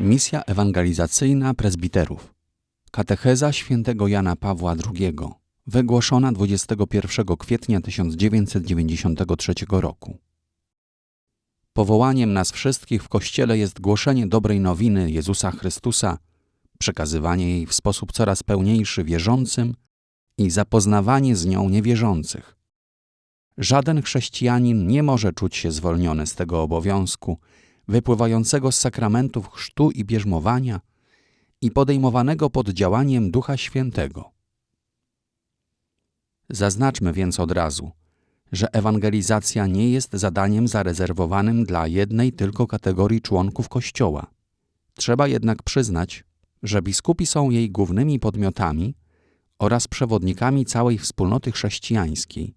Misja ewangelizacyjna prezbiterów. Katecheza świętego Jana Pawła II, wygłoszona 21 kwietnia 1993 roku. Powołaniem nas wszystkich w Kościele jest głoszenie dobrej nowiny Jezusa Chrystusa, przekazywanie jej w sposób coraz pełniejszy wierzącym i zapoznawanie z nią niewierzących. Żaden chrześcijanin nie może czuć się zwolniony z tego obowiązku, wypływającego z sakramentów chrztu i bierzmowania i podejmowanego pod działaniem Ducha Świętego. Zaznaczmy więc od razu, że ewangelizacja nie jest zadaniem zarezerwowanym dla jednej tylko kategorii członków Kościoła. Trzeba jednak przyznać, że biskupi są jej głównymi podmiotami oraz przewodnikami całej wspólnoty chrześcijańskiej,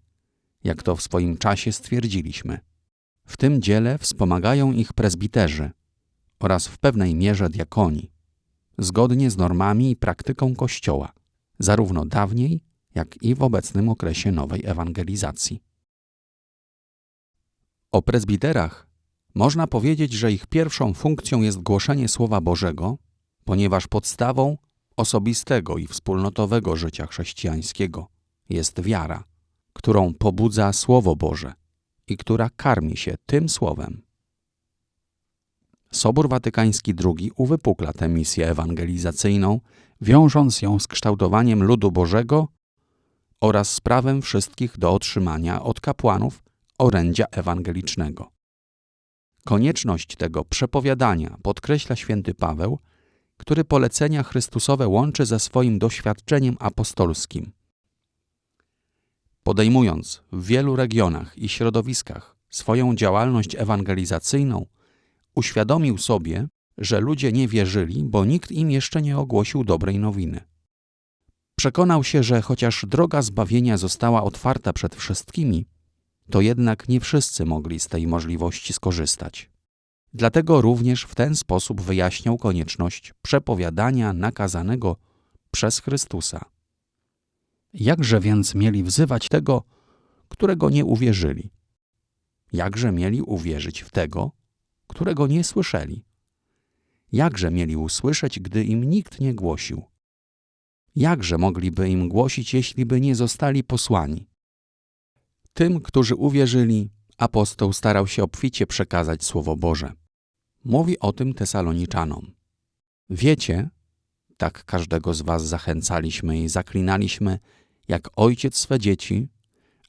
jak to w swoim czasie stwierdziliśmy. W tym dziele wspomagają ich prezbiterzy oraz w pewnej mierze diakoni, zgodnie z normami i praktyką Kościoła, zarówno dawniej, jak i w obecnym okresie nowej ewangelizacji. O prezbiterach można powiedzieć, że ich pierwszą funkcją jest głoszenie Słowa Bożego, ponieważ podstawą osobistego i wspólnotowego życia chrześcijańskiego jest wiara, którą pobudza Słowo Boże i która karmi się tym słowem. Sobór Watykański II uwypukla tę misję ewangelizacyjną, wiążąc ją z kształtowaniem ludu Bożego oraz z prawem wszystkich do otrzymania od kapłanów orędzia ewangelicznego. Konieczność tego przepowiadania podkreśla święty Paweł, który polecenia Chrystusowe łączy ze swoim doświadczeniem apostolskim. Podejmując w wielu regionach i środowiskach swoją działalność ewangelizacyjną, uświadomił sobie, że ludzie nie wierzyli, bo nikt im jeszcze nie ogłosił dobrej nowiny. Przekonał się, że chociaż droga zbawienia została otwarta przed wszystkimi, to jednak nie wszyscy mogli z tej możliwości skorzystać. Dlatego również w ten sposób wyjaśniał konieczność przepowiadania nakazanego przez Chrystusa. Jakże więc mieli wzywać tego, którego nie uwierzyli? Jakże mieli uwierzyć w tego, którego nie słyszeli? Jakże mieli usłyszeć, gdy im nikt nie głosił? Jakże mogliby im głosić, jeśli by nie zostali posłani? Tym, którzy uwierzyli, apostoł starał się obficie przekazać Słowo Boże. Mówi o tym Tesaloniczanom. Wiecie, tak każdego z was zachęcaliśmy i zaklinaliśmy, jak ojciec swe dzieci,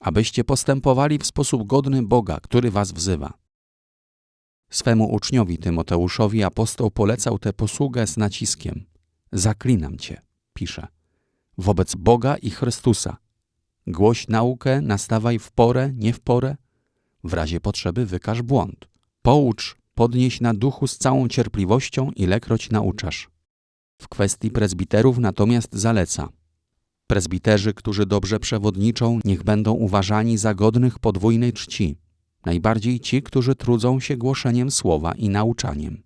abyście postępowali w sposób godny Boga, który was wzywa. Swemu uczniowi Tymoteuszowi apostoł polecał tę posługę z naciskiem. Zaklinam cię, pisze, wobec Boga i Chrystusa. Głoś naukę, nastawaj w porę, nie w porę. W razie potrzeby wykaż błąd. Poucz, podnieś na duchu z całą cierpliwością, ilekroć nauczasz. W kwestii prezbiterów natomiast zaleca. Prezbiterzy, którzy dobrze przewodniczą, niech będą uważani za godnych podwójnej czci, najbardziej ci, którzy trudzą się głoszeniem słowa i nauczaniem.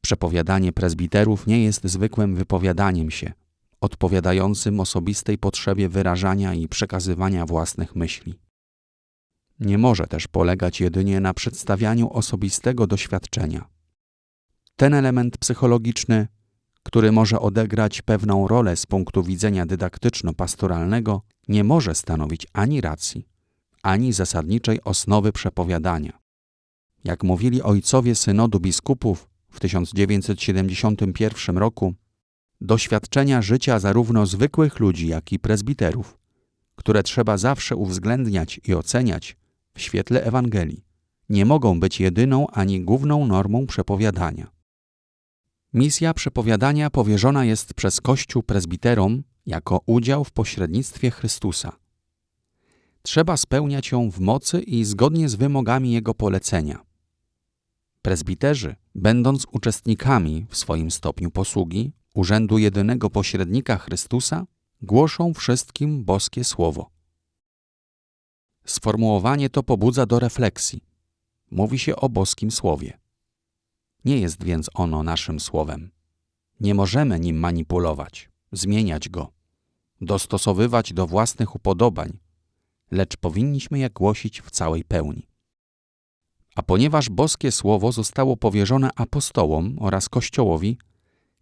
Przepowiadanie prezbiterów nie jest zwykłym wypowiadaniem się, odpowiadającym osobistej potrzebie wyrażania i przekazywania własnych myśli. Nie może też polegać jedynie na przedstawianiu osobistego doświadczenia. Ten element psychologiczny, który może odegrać pewną rolę z punktu widzenia dydaktyczno-pastoralnego, nie może stanowić ani racji, ani zasadniczej osnowy przepowiadania. Jak mówili ojcowie synodu biskupów w 1971 roku, doświadczenia życia zarówno zwykłych ludzi, jak i prezbiterów, które trzeba zawsze uwzględniać i oceniać w świetle Ewangelii, nie mogą być jedyną ani główną normą przepowiadania. Misja przepowiadania powierzona jest przez Kościół prezbiterom jako udział w pośrednictwie Chrystusa. Trzeba spełniać ją w mocy i zgodnie z wymogami Jego polecenia. Prezbiterzy, będąc uczestnikami w swoim stopniu posługi urzędu jedynego pośrednika Chrystusa, głoszą wszystkim boskie słowo. Sformułowanie to pobudza do refleksji. Mówi się o boskim słowie. Nie jest więc ono naszym słowem. Nie możemy nim manipulować, zmieniać go, dostosowywać do własnych upodobań, lecz powinniśmy je głosić w całej pełni. A ponieważ boskie słowo zostało powierzone apostołom oraz Kościołowi,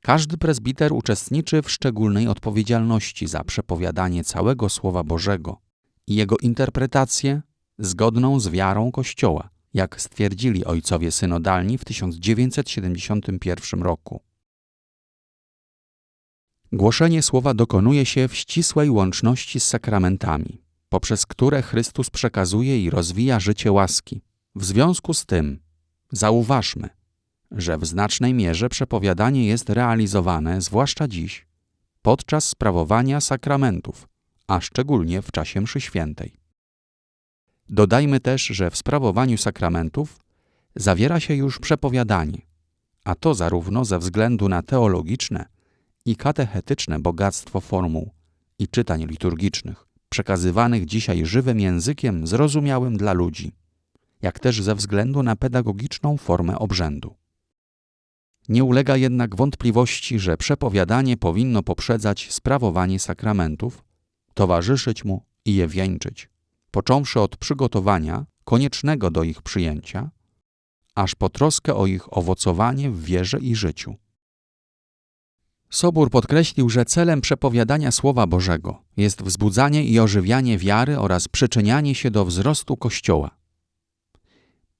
każdy prezbiter uczestniczy w szczególnej odpowiedzialności za przepowiadanie całego Słowa Bożego i jego interpretację zgodną z wiarą Kościoła, jak stwierdzili ojcowie synodalni w 1971 roku. Głoszenie słowa dokonuje się w ścisłej łączności z sakramentami, poprzez które Chrystus przekazuje i rozwija życie łaski. W związku z tym zauważmy, że w znacznej mierze przepowiadanie jest realizowane, zwłaszcza dziś, podczas sprawowania sakramentów, a szczególnie w czasie mszy świętej. Dodajmy też, że w sprawowaniu sakramentów zawiera się już przepowiadanie, a to zarówno ze względu na teologiczne i katechetyczne bogactwo formuł i czytań liturgicznych, przekazywanych dzisiaj żywym językiem zrozumiałym dla ludzi, jak też ze względu na pedagogiczną formę obrzędu. Nie ulega jednak wątpliwości, że przepowiadanie powinno poprzedzać sprawowanie sakramentów, towarzyszyć mu i je wieńczyć, począwszy od przygotowania koniecznego do ich przyjęcia, aż po troskę o ich owocowanie w wierze i życiu. Sobór podkreślił, że celem przepowiadania Słowa Bożego jest wzbudzanie i ożywianie wiary oraz przyczynianie się do wzrostu Kościoła.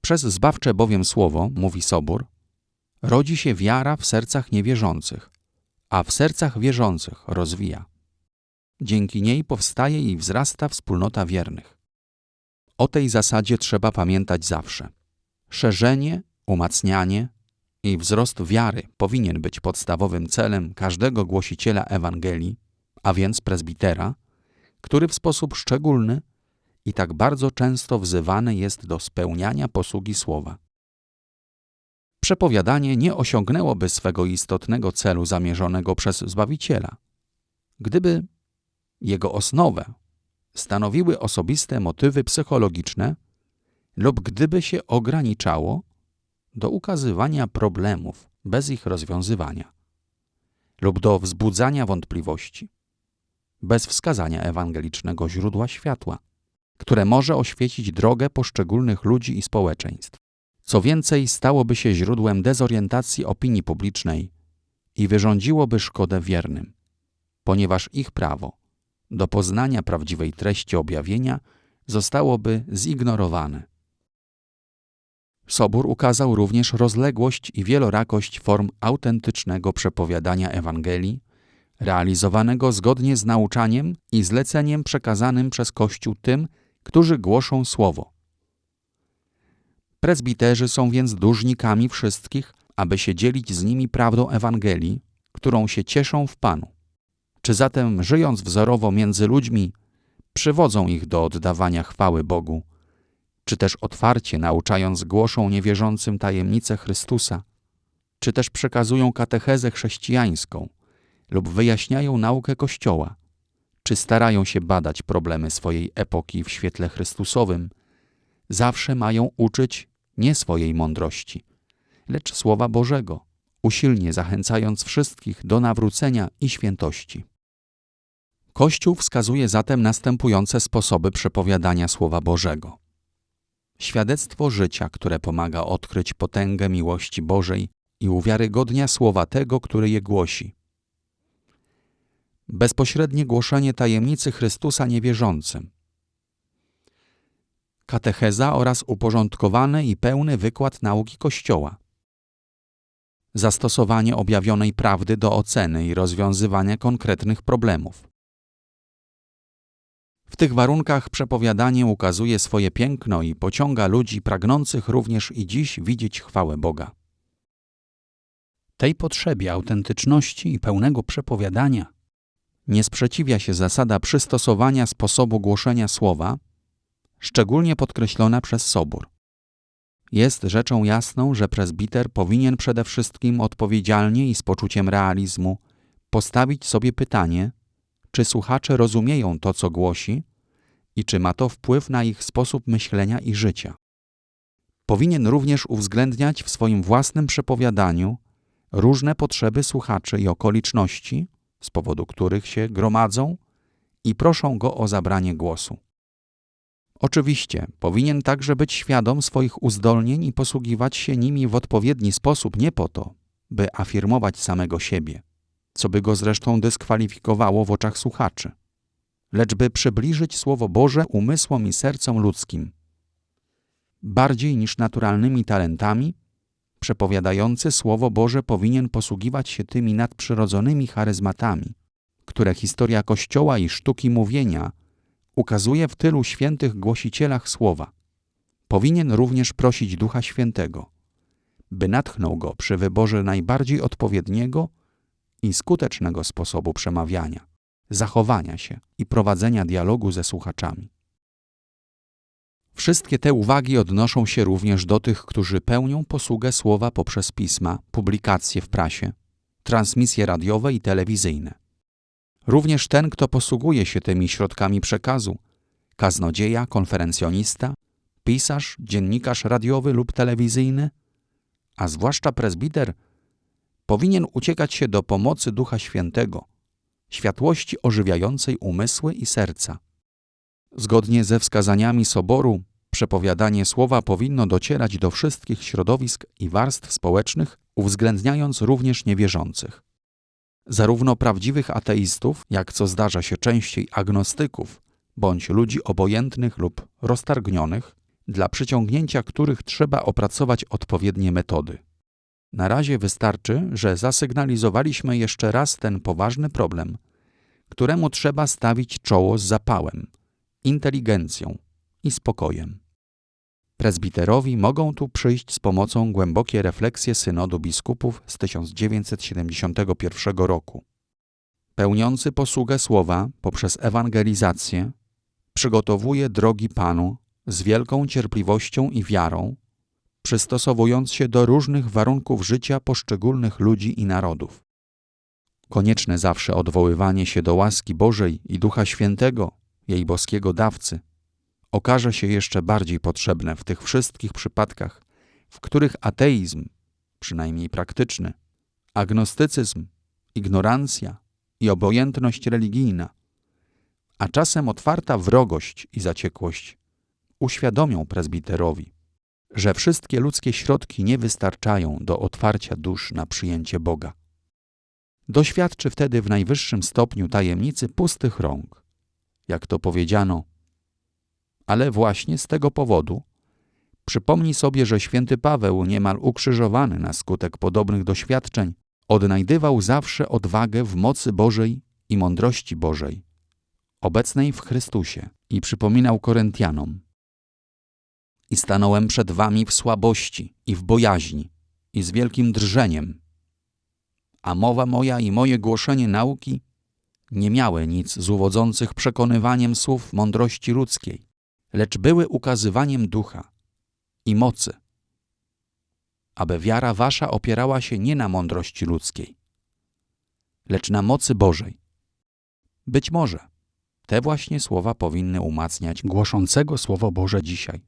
Przez zbawcze bowiem Słowo, mówi Sobór, rodzi się wiara w sercach niewierzących, a w sercach wierzących rozwija. Dzięki niej powstaje i wzrasta wspólnota wiernych. O tej zasadzie trzeba pamiętać zawsze. Szerzenie, umacnianie i wzrost wiary powinien być podstawowym celem każdego głosiciela Ewangelii, a więc prezbitera, który w sposób szczególny i tak bardzo często wzywany jest do spełniania posługi słowa. Przepowiadanie nie osiągnęłoby swego istotnego celu zamierzonego przez Zbawiciela, gdyby jego osnowę stanowiły osobiste motywy psychologiczne lub gdyby się ograniczało do ukazywania problemów bez ich rozwiązywania lub do wzbudzania wątpliwości, bez wskazania ewangelicznego źródła światła, które może oświecić drogę poszczególnych ludzi i społeczeństw. Co więcej, stałoby się źródłem dezorientacji opinii publicznej i wyrządziłoby szkodę wiernym, ponieważ ich prawo do poznania prawdziwej treści objawienia zostałoby zignorowane. Sobór ukazał również rozległość i wielorakość form autentycznego przepowiadania Ewangelii, realizowanego zgodnie z nauczaniem i zleceniem przekazanym przez Kościół tym, którzy głoszą Słowo. Prezbiterzy są więc dłużnikami wszystkich, aby się dzielić z nimi prawdą Ewangelii, którą się cieszą w Panu. Czy zatem, żyjąc wzorowo między ludźmi, przywodzą ich do oddawania chwały Bogu, czy też otwarcie nauczając głoszą niewierzącym tajemnicę Chrystusa, czy też przekazują katechezę chrześcijańską lub wyjaśniają naukę Kościoła, czy starają się badać problemy swojej epoki w świetle Chrystusowym, zawsze mają uczyć nie swojej mądrości, lecz Słowa Bożego, usilnie zachęcając wszystkich do nawrócenia i świętości. Kościół wskazuje zatem następujące sposoby przepowiadania Słowa Bożego. Świadectwo życia, które pomaga odkryć potęgę miłości Bożej i uwiarygodnia słowa tego, który je głosi. Bezpośrednie głoszenie tajemnicy Chrystusa niewierzącym. Katecheza oraz uporządkowany i pełny wykład nauki Kościoła. Zastosowanie objawionej prawdy do oceny i rozwiązywania konkretnych problemów. W tych warunkach przepowiadanie ukazuje swoje piękno i pociąga ludzi pragnących również i dziś widzieć chwałę Boga. Tej potrzebie autentyczności i pełnego przepowiadania nie sprzeciwia się zasada przystosowania sposobu głoszenia słowa, szczególnie podkreślona przez Sobór. Jest rzeczą jasną, że prezbiter powinien przede wszystkim odpowiedzialnie i z poczuciem realizmu postawić sobie pytanie, czy słuchacze rozumieją to, co głosi i czy ma to wpływ na ich sposób myślenia i życia. Powinien również uwzględniać w swoim własnym przepowiadaniu różne potrzeby słuchaczy i okoliczności, z powodu których się gromadzą i proszą go o zabranie głosu. Oczywiście powinien także być świadom swoich uzdolnień i posługiwać się nimi w odpowiedni sposób nie po to, by afirmować samego siebie, co by go zresztą dyskwalifikowało w oczach słuchaczy, lecz by przybliżyć Słowo Boże umysłom i sercom ludzkim. Bardziej niż naturalnymi talentami, przepowiadający Słowo Boże powinien posługiwać się tymi nadprzyrodzonymi charyzmatami, które historia Kościoła i sztuki mówienia ukazuje w tylu świętych głosicielach słowa. Powinien również prosić Ducha Świętego, by natchnął go przy wyborze najbardziej odpowiedniego i skutecznego sposobu przemawiania, zachowania się i prowadzenia dialogu ze słuchaczami. Wszystkie te uwagi odnoszą się również do tych, którzy pełnią posługę słowa poprzez pisma, publikacje w prasie, transmisje radiowe i telewizyjne. Również ten, kto posługuje się tymi środkami przekazu, kaznodzieja, konferencjonista, pisarz, dziennikarz radiowy lub telewizyjny, a zwłaszcza prezbiter, powinien uciekać się do pomocy Ducha Świętego, światłości ożywiającej umysły i serca. Zgodnie ze wskazaniami Soboru, przepowiadanie słowa powinno docierać do wszystkich środowisk i warstw społecznych, uwzględniając również niewierzących. Zarówno prawdziwych ateistów, jak co zdarza się częściej agnostyków, bądź ludzi obojętnych lub roztargnionych, dla przyciągnięcia których trzeba opracować odpowiednie metody. Na razie wystarczy, że zasygnalizowaliśmy jeszcze raz ten poważny problem, któremu trzeba stawić czoło z zapałem, inteligencją i spokojem. Prezbiterowi mogą tu przyjść z pomocą głębokie refleksje synodu biskupów z 1971 roku. Pełniący posługę słowa poprzez ewangelizację przygotowuje drogi Panu z wielką cierpliwością i wiarą, przystosowując się do różnych warunków życia poszczególnych ludzi i narodów. Konieczne zawsze odwoływanie się do łaski Bożej i Ducha Świętego, jej boskiego dawcy, okaże się jeszcze bardziej potrzebne w tych wszystkich przypadkach, w których ateizm, przynajmniej praktyczny, agnostycyzm, ignorancja i obojętność religijna, a czasem otwarta wrogość i zaciekłość uświadomią prezbiterowi, że wszystkie ludzkie środki nie wystarczają do otwarcia dusz na przyjęcie Boga. Doświadczy wtedy w najwyższym stopniu tajemnicy pustych rąk, jak to powiedziano, ale właśnie z tego powodu przypomnij sobie, że święty Paweł, niemal ukrzyżowany na skutek podobnych doświadczeń, odnajdywał zawsze odwagę w mocy Bożej i mądrości Bożej, obecnej w Chrystusie, i przypominał Koryntianom: I stanąłem przed wami w słabości i w bojaźni i z wielkim drżeniem. A mowa moja i moje głoszenie nauki nie miały nic z uwodzących przekonywaniem słów mądrości ludzkiej, lecz były ukazywaniem ducha i mocy, aby wiara wasza opierała się nie na mądrości ludzkiej, lecz na mocy Bożej. Być może te właśnie słowa powinny umacniać głoszącego Słowo Boże dzisiaj.